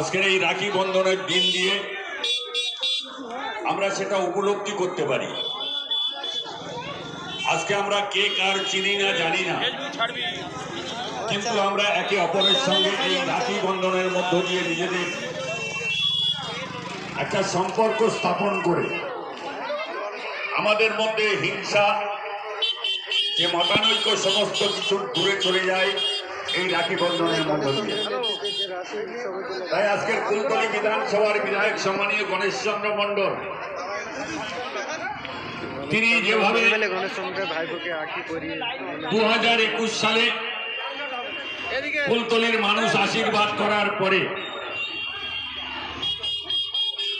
আজকের এই রাখি বন্ধনের দিন দিয়ে আমরা সেটা উপলব্ধি করতে পারি। আজকে আমরা কে কার চিনি না জানি না। কিন্তু আমরা একে অপরের সঙ্গে এই রাখি বন্ধনের মধ্য দিয়ে নিজেদের একটা সম্পর্ক স্থাপন করে আমাদের মধ্যে হিংসা, যে মতানৈক্য সমস্ত কিছু দূরে চলে যায় এই রাখি বন্ধনের মধ্য দিয়ে। তাই আজকের কুলতলি বিধানসভার বিধায়ক সম্মানীয় গণেশচন্দ্র মণ্ডল। তিনি যেভাবে দু হাজার একুশ সালে ফুলতলির মানুষ আশীর্বাদ করার পরে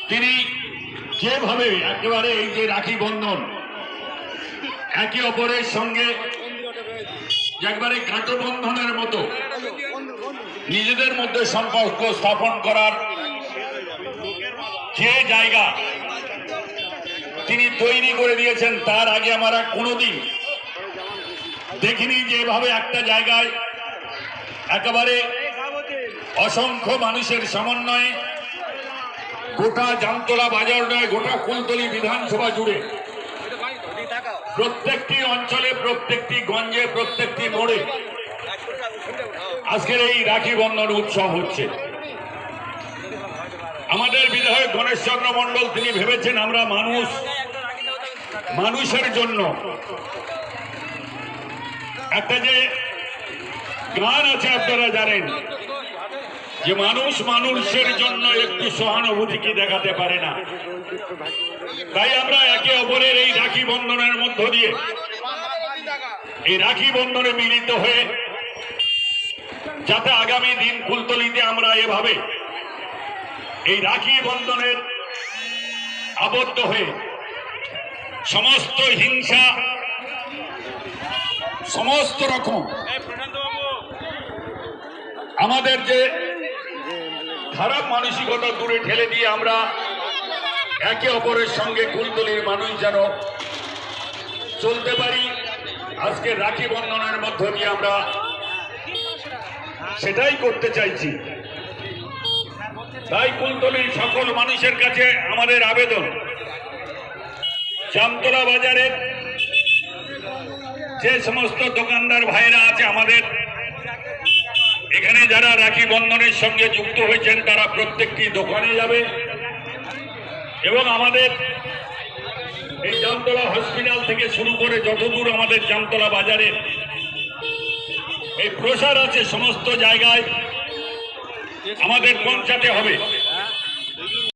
তিনি যেভাবে একেবারে এই যে রাখি বন্ধন, একে অপরের সঙ্গে একবারে গাঁটবন্ধনের মতো নিজেদের মধ্যে সম্পর্ক স্থাপন করার যে জায়গা তিনি তৈরি করে দিয়েছেন, তার আগে আমরা কোনোদিন দেখিনি যে এভাবে একটা জায়গায় একেবারে অসংখ্য মানুষের সমন্বয়ে গোটা জামতলা বাজার নয়, গোটা কুলতলি বিধানসভা জুড়ে প্রত্যেকটি অঞ্চলে, প্রত্যেকটি গঞ্জে, প্রত্যেকটি মোড়ে আজকের এই রাখি বন্ধন উৎসব হচ্ছে। আমাদের বিধায়ক গণেশচন্দ্র মণ্ডল, তিনি ভেবেছেন আমরা মানুষ, মানুষের জন্য একটা যে গান আছে, আপনারা জানেন, যে মানুষ মানুষের জন্য একটু সহানুভূতি কি দেখাতে পারে না। তাই আমরা একে অপরের এই রাখি বন্ধনের মধ্য দিয়ে, এই রাখি বন্ধনে মিলিত হয়ে যাতে আগামী দিন কুলতলিতে আমরা এভাবে এই রাখি বন্ধনের আবদ্ধ হয়ে সমস্ত হিংসা সমস্ত রকম আমাদের যে খারাপ মানসিকতা দূরে ঠেলে দিয়ে আমরা একে অপরের সঙ্গে কুলতলির মানুষ যেন চলতে পারি আজকে রাখি বন্ধনের মধ্য দিয়ে আমরা সেটাই করতে চাইছি। তাই কুলতলির সকল মানুষের কাছে আমাদের আবেদন। জামতলা বাজারের যে সমস্ত দোকানদার ভাইরা আছে আমাদের, এখানে যারা রাখি বন্ধনের সঙ্গে যুক্ত হয়েছেন, তারা প্রত্যেকটি দোকানে যাবে। এবং আমাদের এই জামতলা হসপিটাল থেকে শুরু করে যতদূর আমাদের জামতলা বাজারে এই প্রসার আছে সমস্ত জায়গায়। আমাদের পৌঁছাতে হবে।